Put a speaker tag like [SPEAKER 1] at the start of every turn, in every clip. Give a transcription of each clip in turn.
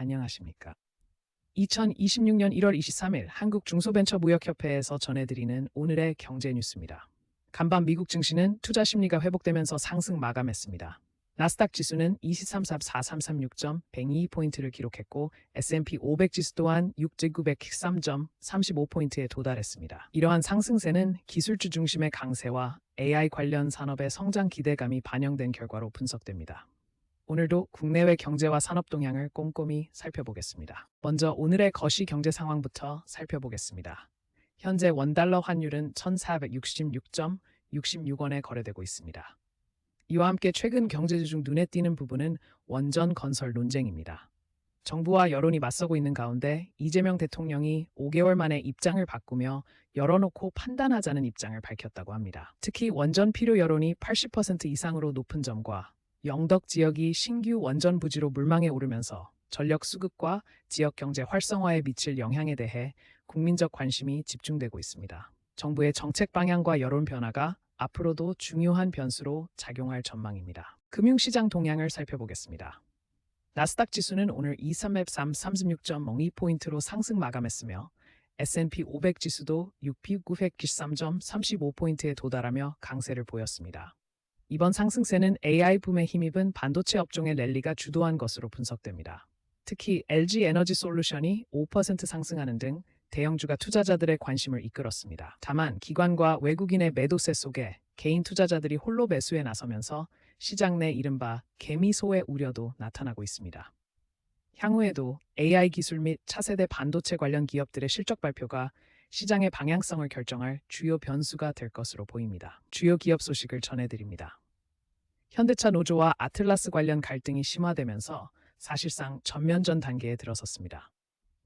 [SPEAKER 1] 안녕하십니까. 2026년 1월 23일 한국 중소벤처무역협회에서 전해드리는 오늘의 경제 뉴스입니다. 간밤 미국 증시는 투자 심리가 회복되면서 상승 마감했습니다. 나스닥 지수는 2334336점 102포인트를 기록했고 S&P 500 지수 또한 6913점 35포인트에 도달했습니다. 이러한 상승세는 기술주 중심의 강세와 AI 관련 산업의 성장 기대감이 반영된 결과로 분석됩니다. 오늘도 국내외 경제와 산업 동향을 꼼꼼히 살펴보겠습니다. 먼저 오늘의 거시 경제 상황부터 살펴보겠습니다. 현재 원달러 환율은 1466.66원에 거래되고 있습니다. 이와 함께 최근 경제지 중 눈에 띄는 부분은 원전 건설 논쟁입니다. 정부와 여론이 맞서고 있는 가운데 이재명 대통령이 5개월 만에 입장을 바꾸며 열어놓고 판단하자는 입장을 밝혔다고 합니다. 특히 원전 필요 여론이 80% 이상으로 높은 점과 영덕 지역이 신규 원전 부지로 물망에 오르면서 전력 수급과 지역 경제 활성화에 미칠 영향에 대해 국민적 관심이 집중되고 있습니다. 정부의 정책 방향과 여론 변화가 앞으로도 중요한 변수로 작용할 전망입니다. 금융시장 동향을 살펴보겠습니다. 나스닥 지수는 오늘 23앱3 36.02포인트로 상승 마감했으며 S&P 500 지수도 6,993.35포인트에 도달하며 강세를 보였습니다. 이번 상승세는 AI 붐에 힘입은 반도체 업종의 랠리가 주도한 것으로 분석됩니다. 특히 LG 에너지 솔루션이 5% 상승하는 등 대형주가 투자자들의 관심을 이끌었습니다. 다만 기관과 외국인의 매도세 속에 개인 투자자들이 홀로 매수에 나서면서 시장 내 이른바 개미소의 우려도 나타나고 있습니다. 향후에도 AI 기술 및 차세대 반도체 관련 기업들의 실적 발표가 시장의 방향성을 결정할 주요 변수가 될 것으로 보입니다. 주요 기업 소식을 전해드립니다. 현대차 노조와 아틀라스 관련 갈등이 심화되면서 사실상 전면전 단계에 들어섰습니다.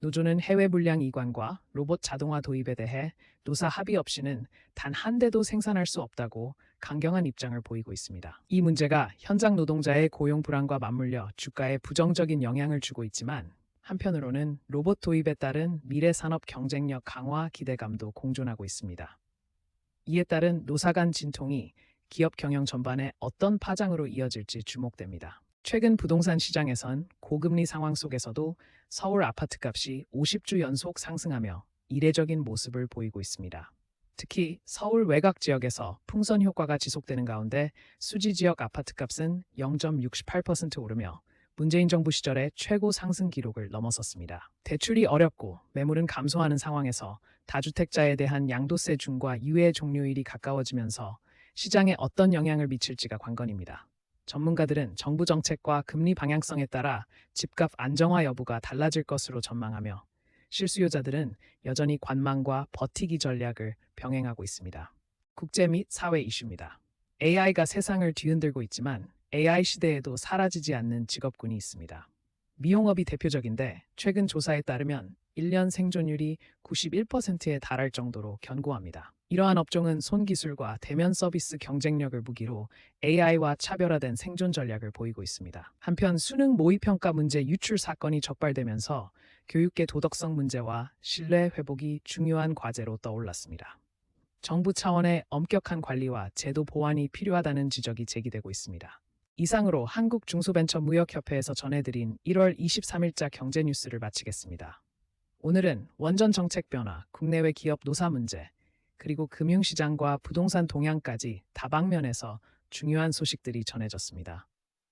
[SPEAKER 1] 노조는 해외 물량 이관과 로봇 자동화 도입에 대해 노사 합의 없이는 단 한 대도 생산할 수 없다고 강경한 입장을 보이고 있습니다. 이 문제가 현장 노동자의 고용 불안과 맞물려 주가에 부정적인 영향을 주고 있지만 한편으로는 로봇 도입에 따른 미래 산업 경쟁력 강화 기대감도 공존하고 있습니다. 이에 따른 노사 간 진통이 기업 경영 전반에 어떤 파장으로 이어질지 주목됩니다. 최근 부동산 시장에선 고금리 상황 속에서도 서울 아파트값이 50주 연속 상승하며 이례적인 모습을 보이고 있습니다. 특히 서울 외곽 지역에서 풍선 효과가 지속되는 가운데 수지 지역 아파트값은 0.68% 오르며 문재인 정부 시절의 최고 상승 기록을 넘어섰습니다. 대출이 어렵고 매물은 감소하는 상황에서 다주택자에 대한 양도세 중과 유예 종료일이 가까워지면서 시장에 어떤 영향을 미칠지가 관건입니다. 전문가들은 정부 정책과 금리 방향성에 따라 집값 안정화 여부가 달라질 것으로 전망하며 실수요자들은 여전히 관망과 버티기 전략을 병행하고 있습니다. 국제 및 사회 이슈입니다. AI가 세상을 뒤흔들고 있지만 AI 시대에도 사라지지 않는 직업군이 있습니다. 미용업이 대표적인데 최근 조사에 따르면 1년 생존율이 91%에 달할 정도로 견고합니다. 이러한 업종은 손기술과 대면 서비스 경쟁력을 무기로 AI와 차별화된 생존 전략을 보이고 있습니다. 한편 수능 모의평가 문제 유출 사건이 적발되면서 교육계 도덕성 문제와 신뢰 회복이 중요한 과제로 떠올랐습니다. 정부 차원의 엄격한 관리와 제도 보완이 필요하다는 지적이 제기되고 있습니다. 이상으로 한국중소벤처무역협회에서 전해드린 1월 23일자 경제 뉴스를 마치겠습니다. 오늘은 원전 정책 변화, 국내외 기업 노사 문제, 그리고 금융시장과 부동산 동향까지 다방면에서 중요한 소식들이 전해졌습니다.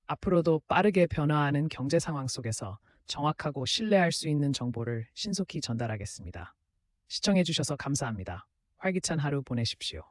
[SPEAKER 1] 앞으로도 빠르게 변화하는 경제 상황 속에서 정확하고 신뢰할 수 있는 정보를 신속히 전달하겠습니다. 시청해주셔서 감사합니다. 활기찬 하루 보내십시오.